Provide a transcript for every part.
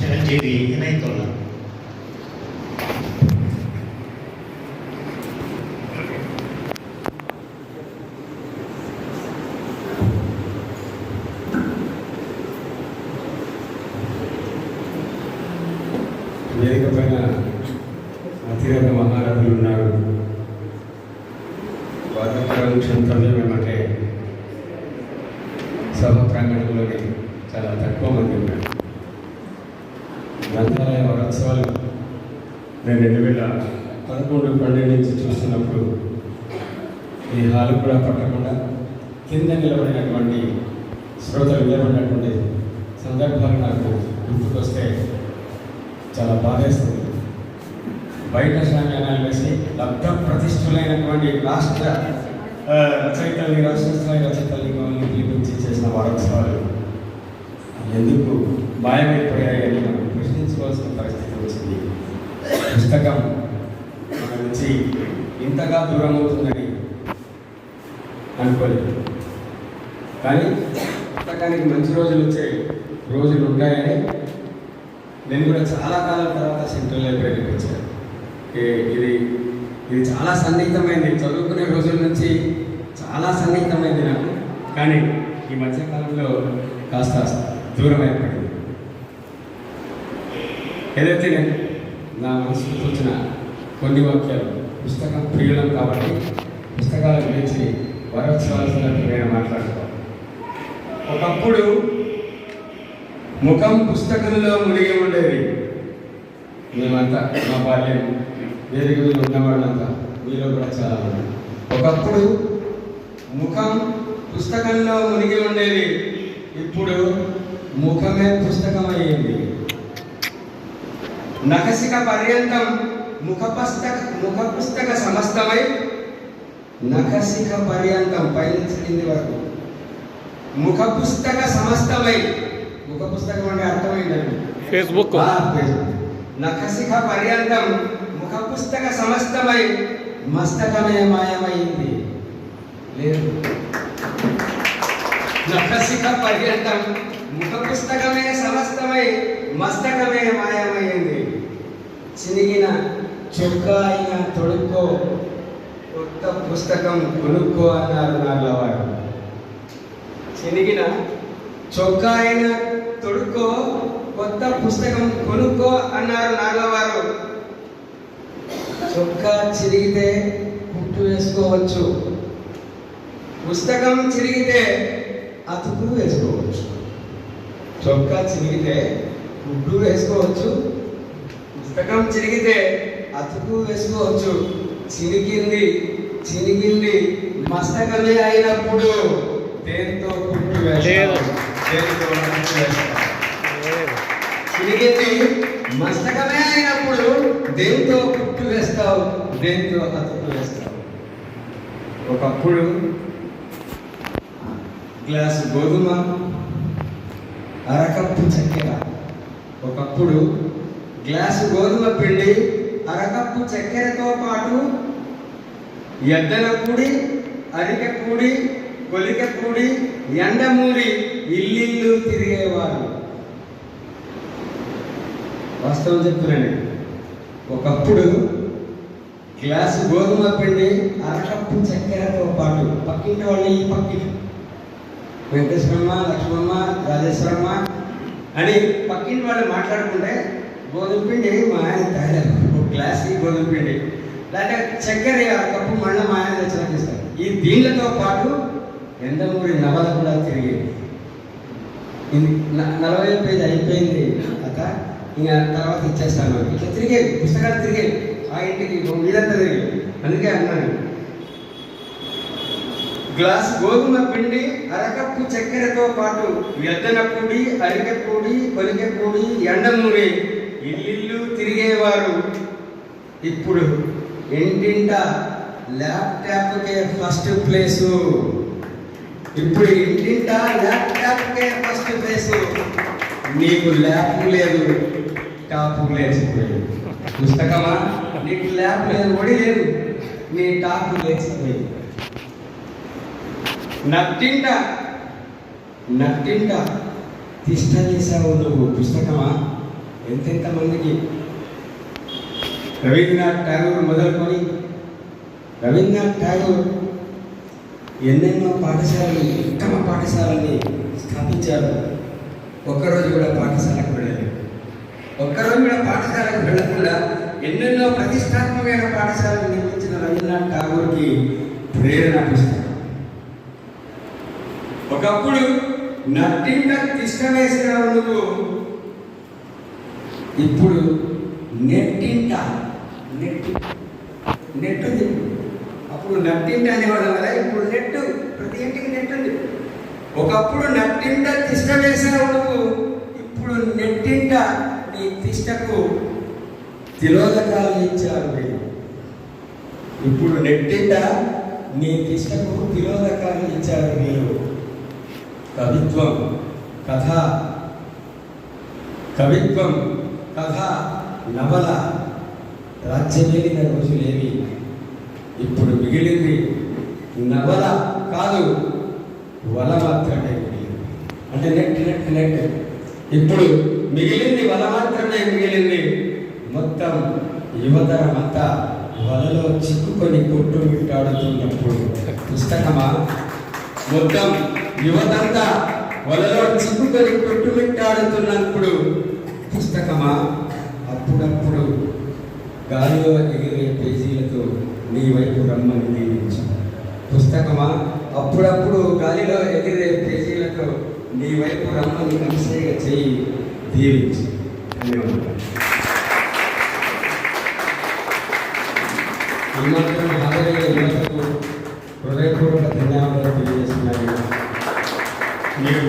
చిరంజీవి ఇనైతుల్లా వేదిక పైన అతిరథ మహారథులు ఉన్నారు. వాతావరణ తొందరమేమంటే సభ ప్రాంగణంలోని చాలా తక్కువ మంది ఉన్నారు. గ్రంథాలయ నేను రెండు వేల పదకొండు పన్నెండు నుంచి చూస్తున్నప్పుడు ఈ హాలు కూడా పట్టకుండా కింద నిలబడినటువంటి శ్రోతలు నిలబడినటువంటి సందర్భాలు నాకు గుర్తుకొస్తే చాలా బాధేస్తుంది. బయట శామ్యానాలు వేసి లబ్ధ ప్రతిష్ఠులైనటువంటి రాష్ట్ర రచయితల్ని రాష్ట్ర స్థాయి రచయితల్ని మమ్మల్ని పిలిపించి చేసిన వారోత్సవాలు ఎందుకు? మాయమైపోయాయని పుస్తకం మన నుంచి ఇంతగా దూరం అవుతుందని అనుకోలేదు. కానీ పుస్తకానికి మంచి రోజులు వచ్చే రోజులు ఉంటాయని నేను కూడా చాలా కాలం తర్వాత సెంట్రల్ లైబ్రరీకి వచ్చాను. ఏ- ఇది ఇది చాలా సన్నిహితమైంది. చదువుకునే రోజుల నుంచి చాలా సన్నిహితమైంది నాకు. కానీ ఈ మధ్యకాలంలో కాస్త దూరం ఏర్పడింది ఏదైతే నేను నా మనసుకు తోచిన కొన్ని వాక్యాలు. పుస్తకం ప్రియులం కాబట్టి పుస్తకాల గురించి వరోత్సవాల నేను మాట్లాడుతాను ఒకప్పుడు ముఖం పుస్తకంలో మునిగి ఉండేది. మేమంతా మా బాల్యం వేదిక మీద ఉన్నవాళ్ళంతా మీలో కూడా చాలా మంది. ఒకప్పుడు ముఖం పుస్తకంలో మునిగి ఉండేది. ఇప్పుడు ముఖమే పుస్తకం అయ్యింది నకసిక పర్యంతం ముఖ పుస్తక ముఖ పుస్తక సమస్తమై నకసిక పర్యంతం పైనుంచి కింది వరకు. ముఖ పుస్తక సమస్తమై. ముఖ పుస్తకం అంటే అర్థమైందండి. ఫేస్బుక్. నఖశిఖ పర్యంతం ముఖ పుస్తక సమస్తమై మస్తకమే మాయమైంది. లేదు. నఖశిఖ పర్యంతం ముఖ పుస్తకమే సమస్తమై మస్తకమే మాయమైంది. చినిగిన చొక్కా అయిన తొడుక్కో కొత్త పుస్తకం కొనుక్కో అన్నారు నాగలవారు చినిగిన చొక్కా అయిన తొడుక్కో కొత్త పుస్తకం కొనుక్కో అన్నారు నాగలవారు చొక్కా చిరిగితే కుట్టు వేసుకోవచ్చు. పుస్తకం చిరిగితే అతుకు వేసుకోవచ్చు. చొక్కా చిరిగితే గుడ్డు వేసుకోవచ్చు. పుస్తకం చిరిగితే అతుకు వేసుకోవచ్చు. చిరిగింది చిరిగింది మస్తకమే అయినప్పుడు దేంతో కుట్టు వేస్తాం లేదు. దేంతో కుట్టు వేస్తాం చిరిగింది మస్తకమే అయినప్పుడు దేంతో కుట్టు వేస్తావు? దేంతో అతుకు వేస్తావు? ఒకప్పుడు గ్లాసు గోధుమ అరకప్పు చక్కెర. ఒకప్పుడు గ్లాసు గోధుమ పిండి అరకప్పు చక్కెరతో పాటు ఎద్దల కూడి అరిక కూడి కొలిక కూడి ఎండమూరి ఇల్లిల్లు తిరిగేవారు. వాస్తవం చెప్తున్నాను ఒకప్పుడు గ్లాసు గోధుమ పిండి అరకప్పు చక్కెరతో పాటు పక్కింటి వాళ్ళు ఈ పక్కింటి వెంకటేశ్వరమ్మ లక్ష్మమ్మ రాజేశ్వరమ్మ అని పక్కింటి వాళ్ళు మాట్లాడుకుంటే గోధుమ పిండి మా ఆయన తయారు ఒక గ్లాస్ గోధుమ పిండి. లేకపోతే చక్కెర కప్పు మళ్ళీ మా ఆయన తెచ్చినట్టు ఇస్తారు ఈ దీనితో పాటు ఎండమూరి నవల కూడా తిరిగేది నలభై పేజీ అయిపోయింది అక్క. ఇంకా తర్వాత ఇచ్చేస్తాను. ఇట్లా తిరిగేవి. పుస్తకాలు తిరిగేవి. ఆ ఇంటికి వీళ్ళంతా తిరిగేవి. అందుకే అన్నాను. గ్లాస్ గోధుమ పిండి అరకప్పు చక్కెరతో పాటు వెద్దన పొడి అరిక పొడి పలిక పొడి ఎండమూరి ఇల్లిల్లు తిరిగేవారు. ఇప్పుడు ఇంటింట ల్యాప్టాప్కే ఫస్ట్ ప్లేసు. ఇప్పుడు ఇంటింట ల్యాప్టాప్కే ఫస్ట్ ప్లేసు. నీకు ల్యాప్ లేదు టాప్ లేచిపోయింది. పుస్తకమా? నీకు ల్యాప్ లేదు ఒడి లేదు నీ టాప్ లేచిపోయింది. నట్టింట నట్టింట తిష్ట చేసావు నువ్వు. పుస్తకమా? ఎంతెంత మందికి? రవీంద్రనాథ్ ఠాగూర్ మొదలుకొని రవీంద్రనాథ్ ఠాగూర్ ఎన్నెన్నో పాఠశాలలు ఉత్తమ పాఠశాలని స్థాపించారు. ఒక్కరోజు కూడా పాఠశాలకు వెళ్ళలేదు. ఒక్కరోజు కూడా పాఠశాలకు వెళ్ళకుండా ఎన్నెన్నో ప్రతిష్టాత్మకమైన పాఠశాలను నిర్మించిన రవీంద్రనాథ్ ఠాగూర్కి ప్రేరణ పుస్తకం. ఒకప్పుడు నట్టింట తిష్ట వేసినావు నువ్వు. ఇప్పుడు నెట్టింట నెట్టి నెట్ ఉంది అప్పుడు నట్టింట అనేవాడు కదా ఇప్పుడు నెట్ ప్రతి ఇంటికి నెట్ ఉంది ఒకప్పుడు నట్టింట తిష్ట వేసినావు ఇప్పుడు నెట్టింట నీ తిష్టకు తిలోదకాలు ఇచ్చారు మీరు ఇప్పుడు నెట్టింట నీ తిష్టకు తిలోదకాలు ఇచ్చారు మీరు కవిత్వం కథ. కవిత్వం కథ నవల. రాజ్యమేలిన రోజులేవి ఇప్పుడు మిగిలింది నవల కాదు వల మాత్రమే మిగిలింది. అంటే నెట్ నెట్ నెట్. ఇప్పుడు మిగిలింది వల మాత్రమే మిగిలింది. మొత్తం యువతరం అంతా వలలో చిక్కుకొని కొట్టుమిట్టాడుతున్నప్పుడు పుస్తకమా? మొత్తం యువతంతా వలలో చిక్కుకొని కొట్టుమిట్టాడుతున్నప్పుడు పుస్తకమా? అప్పుడప్పుడు గాలిలో ఎగిరే పేజీలతో నీ వైపు రమ్మని దీవించు. పుస్తకమా? అప్పుడప్పుడు గాలిలో ఎగిరే పేజీలతో నీ వైపు రమ్మని కంసేగ చేయి దీవించు. ధన్యవాదాలు. ఈ మాత్రం హాజరైన యువతకు హృదయపూర్వక ధన్యవాదాలు తెలియజేస్తున్నాను. మీరు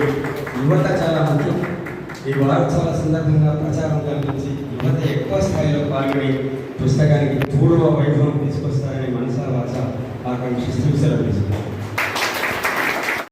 యువత చాలా ముఖ్యం ఈ వారోత్సవాల సందర్భంగా ప్రచారం కల్పించి యువత ఎక్కువ స్థాయిలో పాల్గొని పుస్తకానికి పూర్వ వైభవం తీసుకొస్తారని మనసా వాచ ఆకాంక్షిస్తూ సెలవు తీసుకున్నారు